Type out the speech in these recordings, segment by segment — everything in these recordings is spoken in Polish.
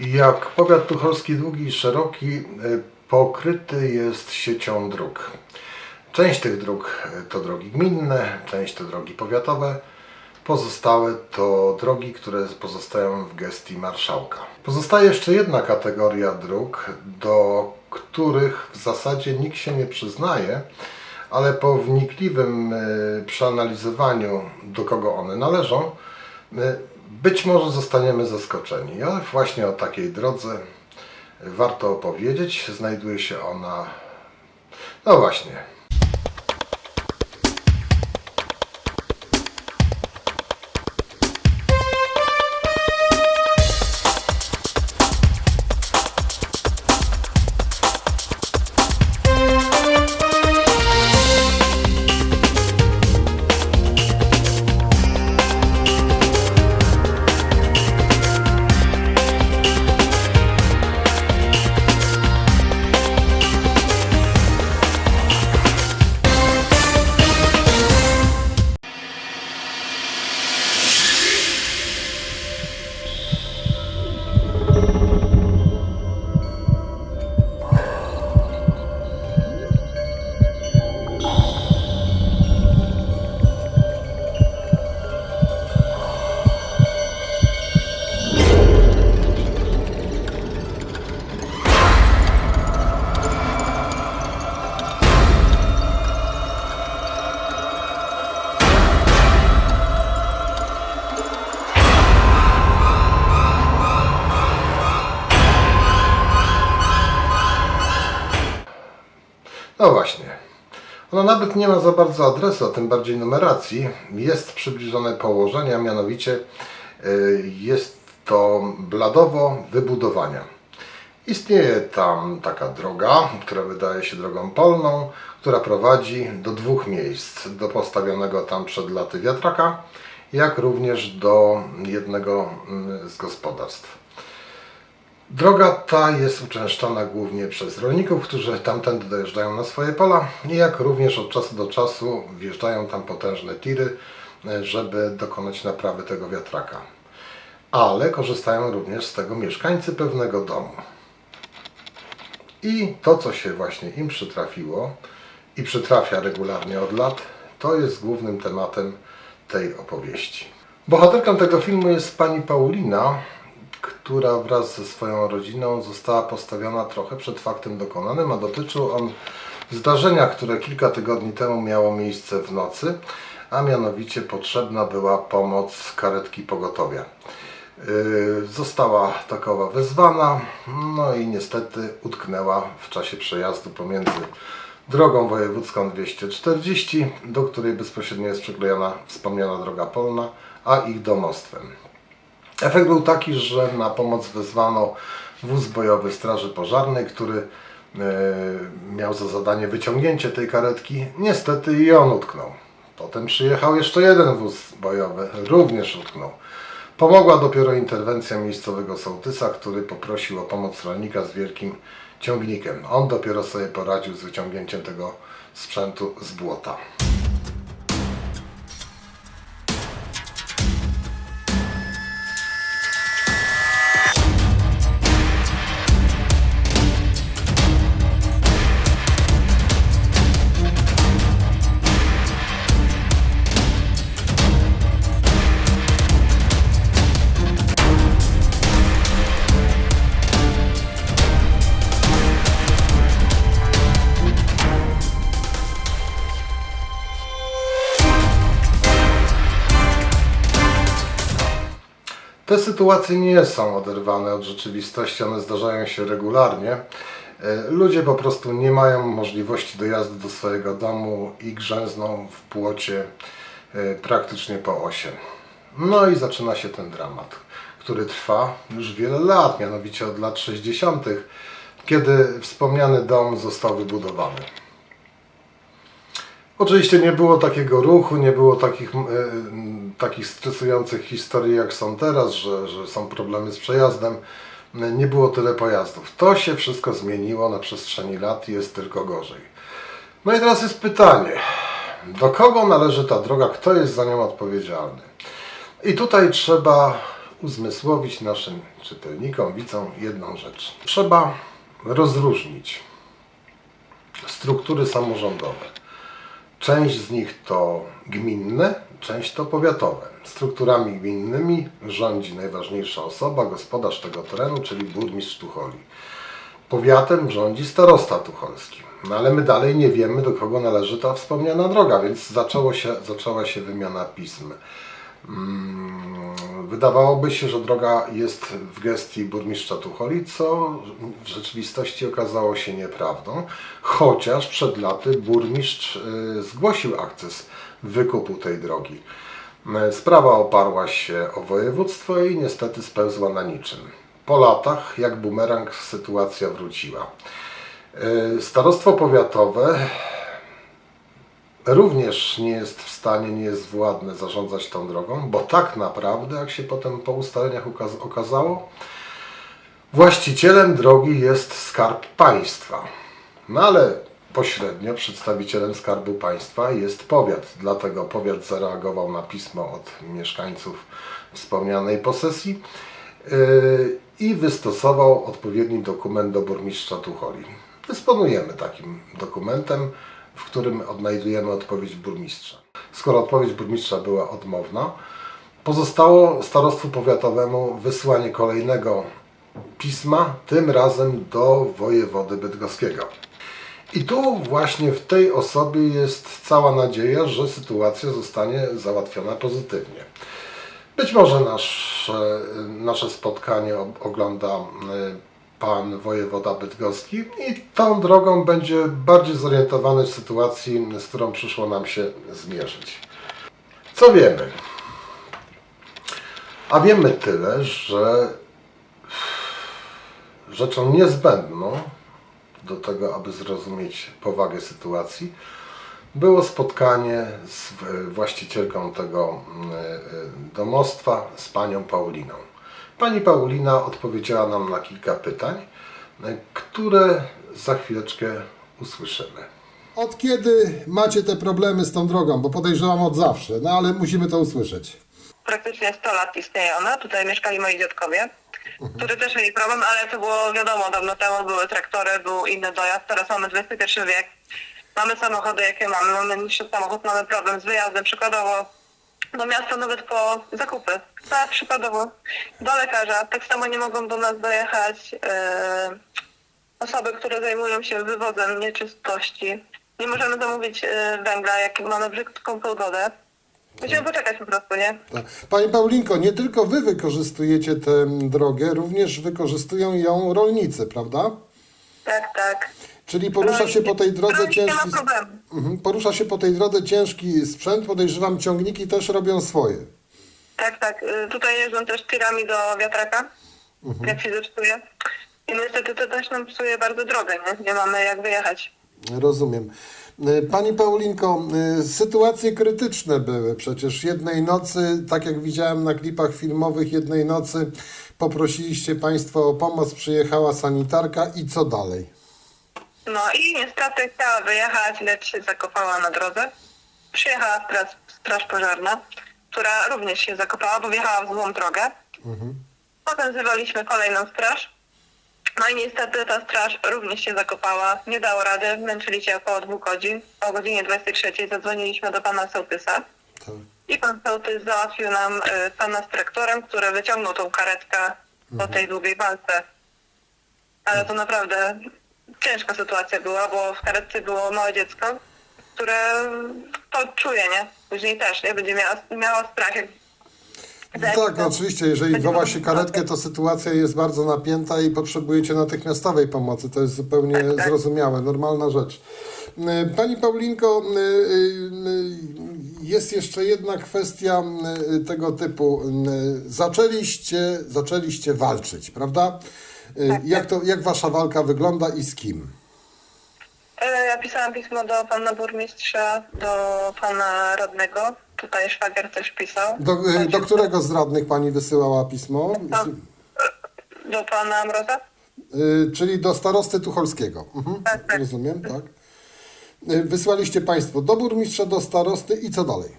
Jak powiat tucholski długi i szeroki y, pokryty jest siecią dróg. Część tych dróg y, to drogi gminne, część to drogi powiatowe, pozostałe to drogi, które pozostają w gestii marszałka. Pozostaje jeszcze jedna kategoria dróg, do których w zasadzie nikt się nie przyznaje, ale po wnikliwym y, przeanalizowaniu, do kogo one należą, być może zostaniemy zaskoczeni. Ale właśnie o takiej drodze warto opowiedzieć. Znajduje się ona, no właśnie, No właśnie. Ono nawet nie ma za bardzo adresu, a tym bardziej numeracji. Jest przybliżone położenie, a mianowicie y, jest to Bladowo wybudowania. Istnieje tam taka droga, która wydaje się drogą polną, która prowadzi do dwóch miejsc. Do postawionego tam przed laty wiatraka, jak również do jednego mm, z gospodarstw. Droga ta jest uczęszczana głównie przez rolników, którzy tamtędy dojeżdżają na swoje pola jak również od czasu do czasu wjeżdżają tam potężne tiry, e, żeby dokonać naprawy tego wiatraka. Ale korzystają również z tego mieszkańcy pewnego domu. I to, co się właśnie im przytrafiło i przytrafia regularnie od lat, to jest głównym tematem tej opowieści. Bohaterką tego filmu jest pani Paulina, która wraz ze swoją rodziną została postawiona trochę przed faktem dokonanym, a dotyczył on zdarzenia, które kilka tygodni temu miało miejsce w nocy, a mianowicie potrzebna była pomoc karetki pogotowia. Yy, Została takowa wezwana, no i niestety utknęła w czasie przejazdu pomiędzy drogą wojewódzką 240, do której bezpośrednio jest przyklejona wspomniana droga polna, a ich domostwem. Efekt był taki, że na pomoc wezwano wóz bojowy Straży Pożarnej, który e, miał za zadanie wyciągnięcie tej karetki. Niestety i on utknął. Potem przyjechał jeszcze jeden wóz bojowy, również utknął. Pomogła dopiero interwencja miejscowego sołtysa, który poprosił o pomoc rolnika z wielkim ciągnikiem. On dopiero sobie poradził z wyciągnięciem tego sprzętu z błota. Te sytuacje nie są oderwane od rzeczywistości, one zdarzają się regularnie. E, Ludzie po prostu nie mają możliwości dojazdu do swojego domu i grzęzną w płocie e, praktycznie po osie. No i zaczyna się ten dramat, który trwa już wiele lat, mianowicie od lat 60., kiedy wspomniany dom został wybudowany. Oczywiście nie było takiego ruchu, nie było takich, m, takich stresujących historii jak są teraz, że, że są problemy z przejazdem. Nie było tyle pojazdów. To się wszystko zmieniło na przestrzeni lat i jest tylko gorzej. No i teraz jest pytanie, do kogo należy ta droga, kto jest za nią odpowiedzialny? I tutaj trzeba uzmysłowić naszym czytelnikom, widzom jedną rzecz. Trzeba rozróżnić struktury samorządowe. Część z nich to gminne, część to powiatowe. Strukturami gminnymi rządzi najważniejsza osoba, gospodarz tego terenu, czyli burmistrz Tucholi. Powiatem rządzi starosta tucholski. No ale my dalej nie wiemy, do kogo należy ta wspomniana droga, więc zaczęło się, zaczęła się wymiana pism. Mm, Wydawałoby się, że droga jest w gestii burmistrza Tucholi, co w rzeczywistości okazało się nieprawdą, chociaż przed laty burmistrz y, zgłosił akces wykupu tej drogi. Y, Sprawa oparła się o województwo i niestety spełzła na niczym. Po latach, jak bumerang, sytuacja wróciła. Y, Starostwo powiatowe również nie jest w stanie, nie jest władne zarządzać tą drogą, bo tak naprawdę, jak się potem po ustaleniach okazało, właścicielem drogi jest Skarb Państwa. No ale pośrednio przedstawicielem Skarbu Państwa jest powiat, dlatego powiat zareagował na pismo od mieszkańców wspomnianej posesji yy, i wystosował odpowiedni dokument do burmistrza Tucholi. Dysponujemy takim dokumentem, w którym odnajdujemy odpowiedź burmistrza. Skoro odpowiedź burmistrza była odmowna, pozostało starostwu powiatowemu wysłanie kolejnego pisma, tym razem do wojewody bydgoskiego. I tu właśnie w tej osobie jest cała nadzieja, że sytuacja zostanie załatwiona pozytywnie. Być może nasze, nasze spotkanie ogląda y, pan wojewoda bydgoski i tą drogą będzie bardziej zorientowany w sytuacji, z którą przyszło nam się zmierzyć. Co wiemy? A wiemy tyle, że rzeczą niezbędną do tego, aby zrozumieć powagę sytuacji, było spotkanie z e, właścicielką tego mm, e, domostwa, z panią Pauliną. Pani Paulina odpowiedziała nam na kilka pytań, e, które za chwileczkę usłyszymy. Od kiedy macie te problemy z tą drogą? Bo podejrzewam od zawsze, no ale musimy to usłyszeć. praktycznie 100 lat istnieje ona. Tutaj mieszkali moi dziadkowie, którzy też mieli problem, ale to było wiadomo, dawno temu były traktory, był inny dojazd, teraz mamy XXI wiek. Mamy samochody, jakie mamy, mamy niższy samochód, mamy problem z wyjazdem, przykładowo do miasta nawet po zakupy. Tak, przykładowo do lekarza. Tak samo nie mogą do nas dojechać e, osoby, które zajmują się wywozem nieczystości. Nie możemy zamówić e, węgla, jak mamy brzydką pogodę. Musimy poczekać po prostu, nie? Tak. Pani Paulinko, nie tylko wy wykorzystujecie tę drogę, również wykorzystują ją rolnicy, prawda? Tak, tak. Czyli porusza się po tej drodze ciężki... Mhm, Porusza się po tej drodze ciężki sprzęt, podejrzewam ciągniki też robią swoje. Tak, tak. Y, Tutaj jeżdżą też tirami do wiatraka, jak się zepsuje. I niestety to też nam psuje bardzo drogę, nie? Nie mamy jak wyjechać. Rozumiem. Y, Pani Paulinko, y, sytuacje krytyczne były przecież. Jednej nocy, tak jak widziałem na klipach filmowych, jednej nocy poprosiliście Państwo o pomoc, przyjechała sanitarka i co dalej? No i niestety chciała wyjechać, lecz się zakopała na drodze. Przyjechała straż, straż pożarna, która również się zakopała, bo wjechała w złą drogę. Potem wzywaliśmy kolejną straż. No i niestety ta straż również się zakopała, nie dało rady, męczyli się około dwóch godzin. O godzinie 23 zadzwoniliśmy do pana sołtysa. Tak. I pan sołtys załatwił nam y, pana z traktorem, który wyciągnął tą karetkę po tej długiej walce. Ale to naprawdę ciężka sytuacja była, bo w karetce było małe dziecko, które to czuje, nie? Później też, nie? Będzie miała, miała strach. Jak Tak, no oczywiście, jeżeli chowa się karetkę, to sytuacja jest bardzo napięta i potrzebujecie natychmiastowej pomocy. To jest zupełnie Tak, tak. zrozumiałe, normalna rzecz. Y, Pani Paulinko, y, y, jest jeszcze jedna kwestia tego typu. Zaczęliście, zaczęliście walczyć, prawda? Y, Tak, Jak, to, jak wasza walka wygląda i z kim? E, Ja pisałam pismo do pana burmistrza, do pana radnego. Tutaj szwagier też pisał. Do, y, do którego z radnych pani wysyłała pismo? Do pana Mroza? Y, czyli do starosty Tucholskiego. Mhm. Tak, tak. Rozumiem, tak. Wysłaliście Państwo do burmistrza, do starosty i co dalej?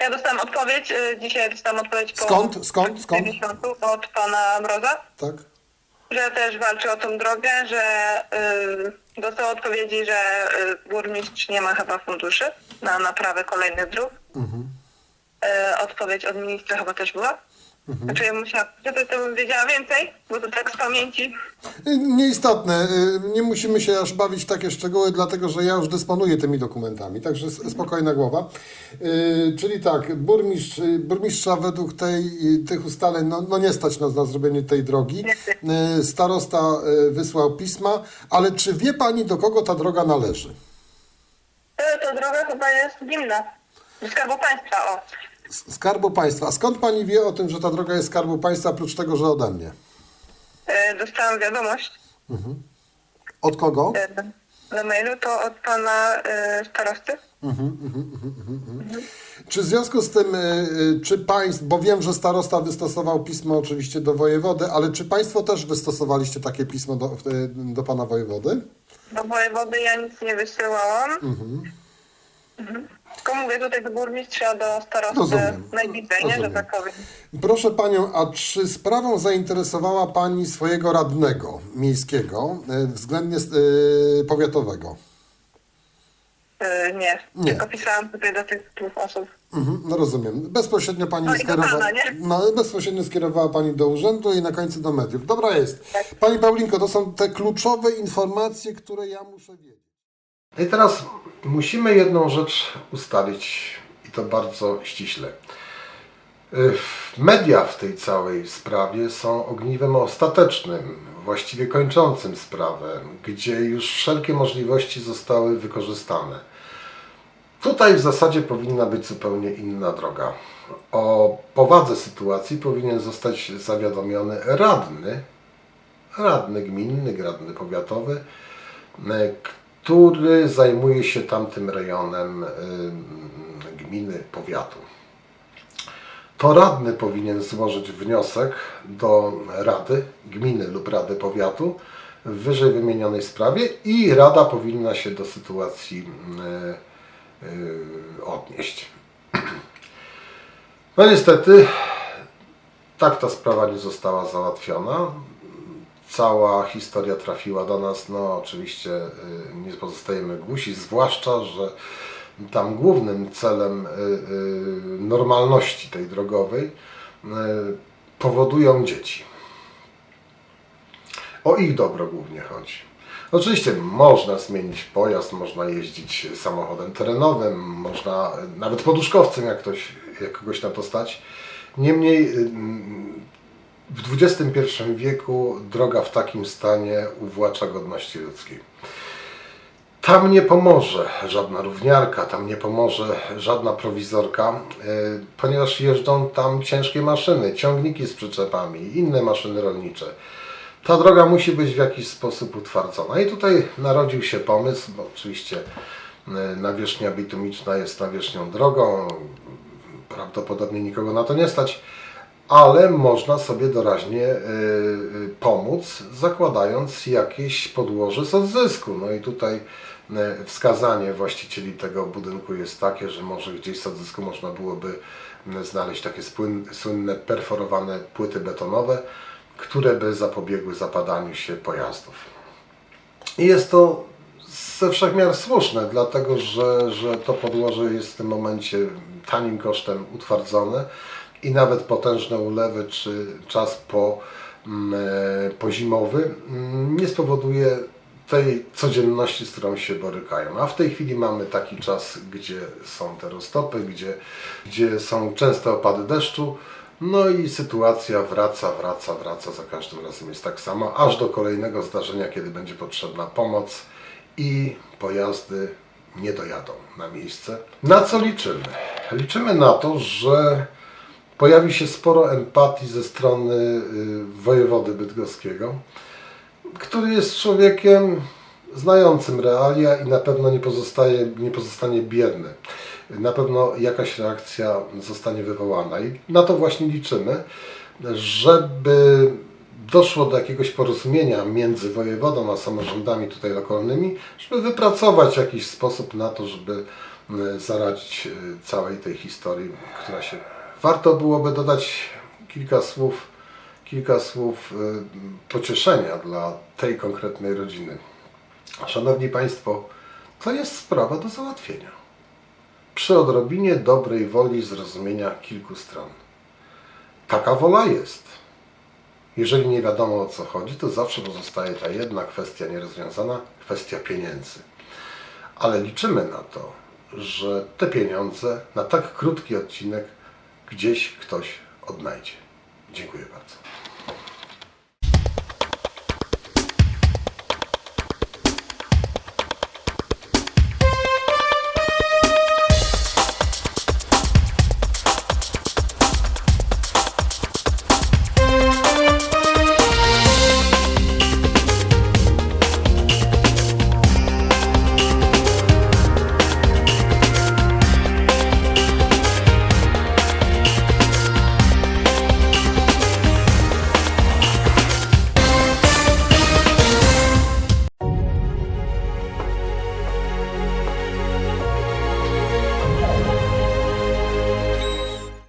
Ja dostałam odpowiedź, dzisiaj dostałam odpowiedź po Skąd? Skąd? Skąd? miesiącu od pana Mroza, Tak? Że też walczy o tą drogę, że y, dostał odpowiedzi, że y, burmistrz nie ma chyba funduszy na naprawę kolejnych dróg. Y, odpowiedź od ministra chyba też była. Znaczy ja musiałam, gdyby to bym wiedziała więcej, bo to tak z pamięci. Y, Nieistotne. Y, Nie musimy się aż bawić w takie szczegóły, dlatego że ja już dysponuję tymi dokumentami, także s- spokojna głowa. Y, Czyli tak, burmistrz, burmistrza według tej, tych ustaleń no, no nie stać nas na zrobienie tej drogi. Starosta wysłał pisma, ale czy wie Pani, do kogo ta droga należy? To, to droga chyba jest gminna. Skarbu Państwa, o. Skarbu Państwa. A skąd Pani wie o tym, że ta droga jest Skarbu Państwa, oprócz tego, że ode mnie? Y, dostałam wiadomość Od kogo? y, na mailu, to od pana y, starosty. Czy w związku z tym, y, y, czy państwo, bo wiem, że starosta wystosował pismo oczywiście do wojewody, ale czy państwo też wystosowaliście takie pismo do, w- y, do pana wojewody? Do wojewody ja nic nie wysyłałam. Mhm. Tylko mówię tutaj do burmistrza, do starosty Rozumiem. najbliżej, nie, że Rozumiem. tak powiem. Proszę panią, a czy sprawą zainteresowała pani swojego radnego miejskiego, y, względnie y, powiatowego? Y, nie. Nie. tylko pisałam tutaj do tych dwóch osób. Mhm, no rozumiem. Bezpośrednio pani No i do skierowała. pana, nie? No, bezpośrednio skierowała pani do urzędu i na końcu do mediów. Dobra jest. Tak. Pani Paulinko, to są te kluczowe informacje, które ja muszę wiedzieć. I teraz musimy jedną rzecz ustalić i to bardzo ściśle. Y, Media w tej całej sprawie są ogniwem ostatecznym, właściwie kończącym sprawę, gdzie już wszelkie możliwości zostały wykorzystane. Tutaj w zasadzie powinna być zupełnie inna droga. O powadze sytuacji powinien zostać zawiadomiony radny, radny gminny, radny powiatowy, który zajmuje się tamtym rejonem y, gminy, powiatu. To radny powinien złożyć wniosek do Rady Gminy lub Rady Powiatu w wyżej wymienionej sprawie i Rada powinna się do sytuacji y, y, odnieść. No niestety tak ta sprawa nie została załatwiona. Cała historia trafiła do nas, no oczywiście y, nie pozostajemy głusi, zwłaszcza, że tam głównym celem y, y, normalności tej drogowej powodują dzieci. O ich dobro głównie chodzi. Oczywiście można zmienić pojazd, można jeździć samochodem terenowym, można nawet poduszkowcem, jak, ktoś, jak kogoś na to stać. Niemniej w XXI wieku droga w takim stanie uwłacza godności ludzkiej. Tam nie pomoże żadna równiarka, tam nie pomoże żadna prowizorka, y, ponieważ jeżdżą tam ciężkie maszyny, ciągniki z przyczepami, inne maszyny rolnicze. Ta droga musi być w jakiś sposób utwardzona. I tutaj narodził się pomysł, bo oczywiście y, nawierzchnia bitumiczna jest nawierzchnią drogą, prawdopodobnie nikogo na to nie stać, ale można sobie doraźnie y, y, pomóc, zakładając jakieś podłoże z odzysku. No i tutaj y, wskazanie właścicieli tego budynku jest takie, że może gdzieś z odzysku można byłoby znaleźć takie słynne perforowane płyty betonowe, które by zapobiegły zapadaniu się pojazdów. I jest to ze wszechmiar słuszne, dlatego że, że to podłoże jest w tym momencie tanim kosztem utwardzone i nawet potężne ulewy czy czas po, mm, e, pozimowy mm, nie spowoduje tej codzienności, z którą się borykają. A w tej chwili mamy taki czas, gdzie są te roztopy, gdzie, gdzie są częste opady deszczu, no i sytuacja wraca, wraca, wraca, za każdym razem jest tak sama, aż do kolejnego zdarzenia, kiedy będzie potrzebna pomoc i pojazdy nie dojadą na miejsce. Na co liczymy? Liczymy na to, że pojawi się sporo empatii ze strony y, wojewody bydgoskiego, który jest człowiekiem znającym realia i na pewno nie, pozostaje, nie pozostanie bierny. Na pewno jakaś reakcja zostanie wywołana i na to właśnie liczymy, żeby doszło do jakiegoś porozumienia między wojewodą a samorządami tutaj lokalnymi, żeby wypracować jakiś sposób na to, żeby y, zaradzić y, całej tej historii, która się... Warto byłoby dodać kilka słów, kilka słów y, pocieszenia dla tej konkretnej rodziny. Szanowni Państwo, to jest sprawa do załatwienia. Przy odrobinie dobrej woli zrozumienia kilku stron. Taka wola jest. Jeżeli nie wiadomo o co chodzi, to zawsze pozostaje ta jedna kwestia nierozwiązana kwestia pieniędzy. Ale liczymy na to, że te pieniądze na tak krótki odcinek gdzieś ktoś odnajdzie. Dziękuję bardzo.